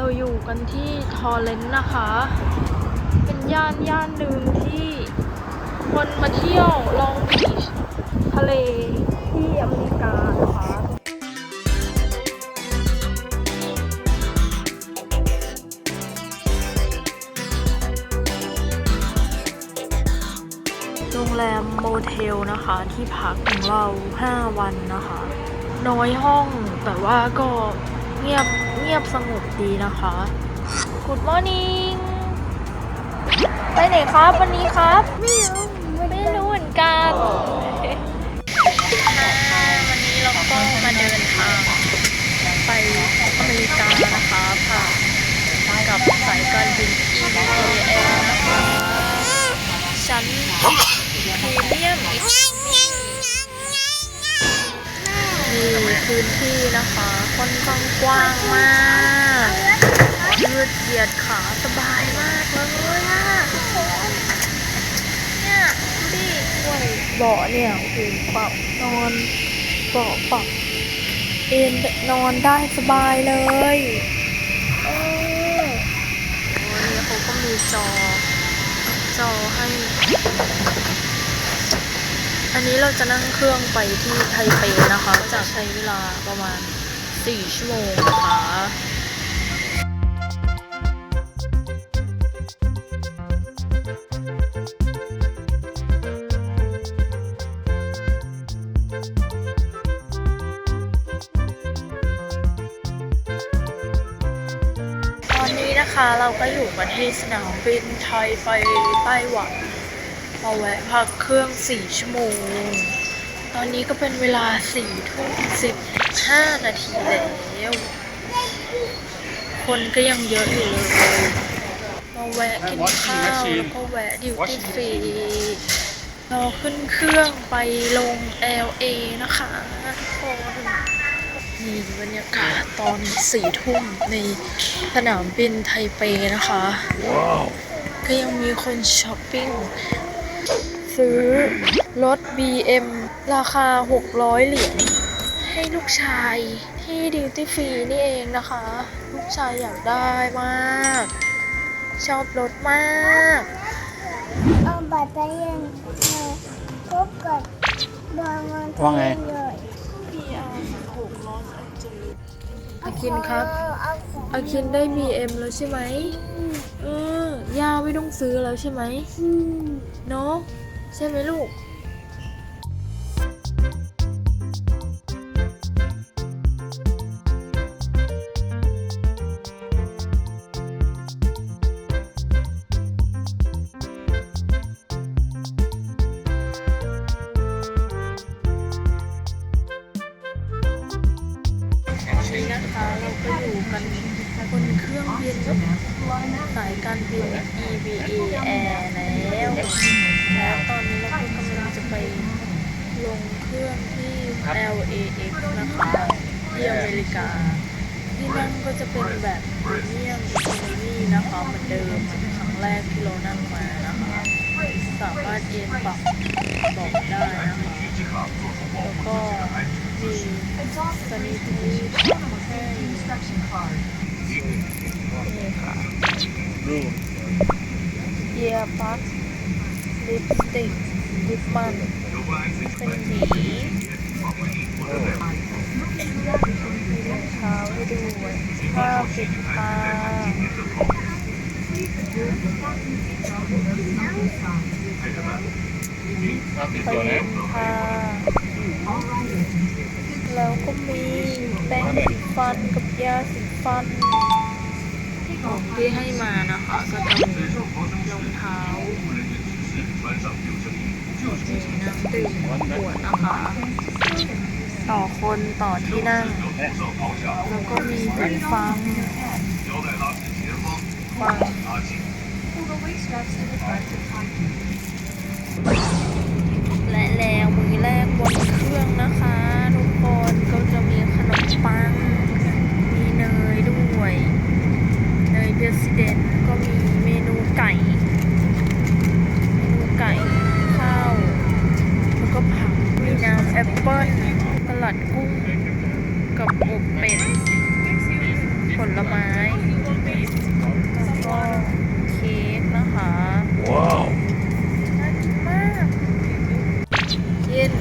เราอยู่กันที่ทอร์เรนต์นะคะ เป็นย่านย่านหนึ่งที่คนมาเที่ยวลองบีชทะเลที่อเมริกานะคะโรงแรมโมเทลนะคะที่พักของเรา 5 วันนะคะ น้อยห้องแต่ว่าก็เงียบ งียบสงบดีนะคะ Good morning ไปไหนครับวันนี้ครับ ไม่รู้ไม่รู้เหมือนกันวันนี้เราก็มาเดินทางไปอเมริกานะคะค่ะกับสายการบิน EVAL นะคะชั้นพรีเมียมอีกมีพื้นที่นะคะ ค่อนข้างกว้างมากยืดเหยียดขาสบายมากเลยอะทุกคนเนี่ยดูดิด้วยเบาะเนี่ยโอ้โหปรับนอนเบาะปรับเอนนอนได้สบายเลยเออโอ้ยเขาก็มีจอ จอให้ อันนี้เราจะนั่งเครื่องไปที่ไทเปนะคะ จะใช้เวลาประมาณ 4 ชั่วโมงนะคะตอนนี้นะคะเราก็อยู่กันที่สนามบินไทยไปไต้หวันมาแวะพักเครื่อง4ชั่วโมง ตอนนี้ก็เป็นเวลา4ทุ่ม 15นาทีแล้ว คนก็ยังเยอะอยู่เลยมาแวะกินข้าวแล้วก็แวะดิวตี้ฟรีรอขึ้นเครื่องไปลง LA นะคะทุกคนนี่บรรยากาศตอนสี่ทุ่มในสนามบินไทเปนะคะก็ยังมีคนช้อปปิ้ง ซื้อรถ BM ราคา 600 เหรียญ ให้ลูกชายที่ดิวตี้ฟรีนี่เองนะคะ ลูกชายอยากได้มาก ชอบรถมากเอาบัตรไปยังไงพบกับดวงวันว่าไงเลยอาคินครับเอาของอาคินได้ BM แล้วใช่ไหมเออย่าไม่ต้องซื้อแล้วใช่ไหมอืมเนาะใช่ไหมลูก สายการบิน EVA Air แล้ว แล้วตอนนี้เราก็กำลังจะไปลงเครื่องที่ LAX นะคะที่อเมริกา ที่นั่งก็จะเป็นแบบพรีเมียมอีโคโนมี่นะคะเหมือนเดิมครั้งแรกที่เรานั่งมานะคะสามารถเอนปรับบอกได้นะคะแล้วก็มีสนิทที่ให้ นี่ค่ะเยียปักลิปสติกลิปมันเป็นหวีมีรองเท้าให้ด้วยผ้าปิดตาไปเล่นผ้าแล้วก็มีแป้งสีฟันกับยาสี ฟันของที่ให้มานะคะ ก็จะมีรองเท้ามีน้ำดื่มขวดนะคะ ต่อคนต่อที่นั่ง แล้วก็มีหูฟังฟัง ลอดกุ้งกับอกเป็ด ผลไม้ แล้วก็เค้กนะคะ ว้าว น่ากินมาก กิน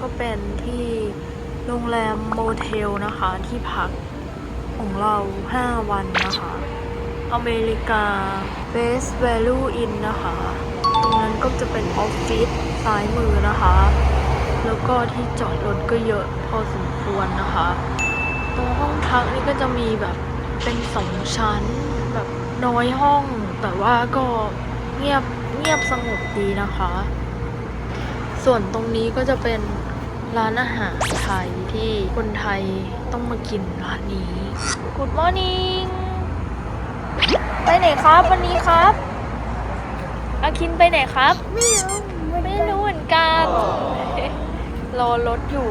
ก็เป็นที่โรงแรมโมเทลนะคะที่พักของเรา 5 วันนะคะ อเมริกา Best Value Inn นะคะ ตรงนั้นก็จะเป็นออฟฟิศซ้ายมือนะคะ แล้วก็ที่จอดรถก็เยอะพอสมควรนะคะ ตรงห้องพักนี่ก็จะมีแบบเป็นสองชั้นแบบน้อยห้อง แต่ว่าก็เงียบเงียบสงบดีนะคะ ส่วนตรงนี้ก็จะเป็นร้านอาหารไทยที่คนไทยต้องมากินร้านนี้ Good morning ไปไหนครับวันนี้ครับอาคินไปไหนครับ ไม่รู้ไม่รู้เหมือนกัน รอรถอยู่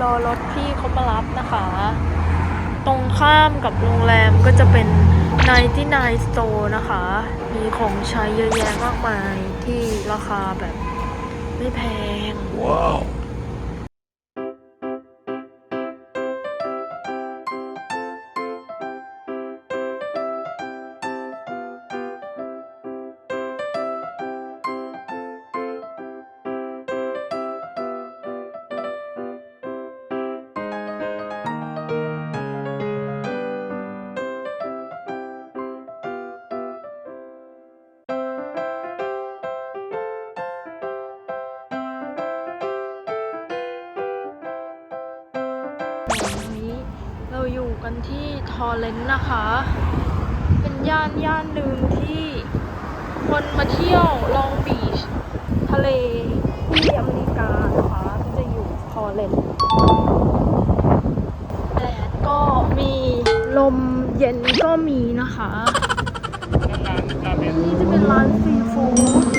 รอรถพี่เขามารับนะคะ ตรงข้ามกับโรงแรมก็จะเป็น99 Store นะคะ มีของใช้เยอะแยะมากมายที่ราคาแบบ ไม่แพง Wow. วั เราอยู่กันที่ทอร์เรนต์นะคะ เป็นย่านย่านหนึ่งที่คนมาเที่ยวลองบีชทะเลที่อเมริกานะคะก็จะอยู่ทอร์เรนต์แดดก็มีลมเย็นก็มีนะคะ นี่จะเป็นร้านซีฟู้ด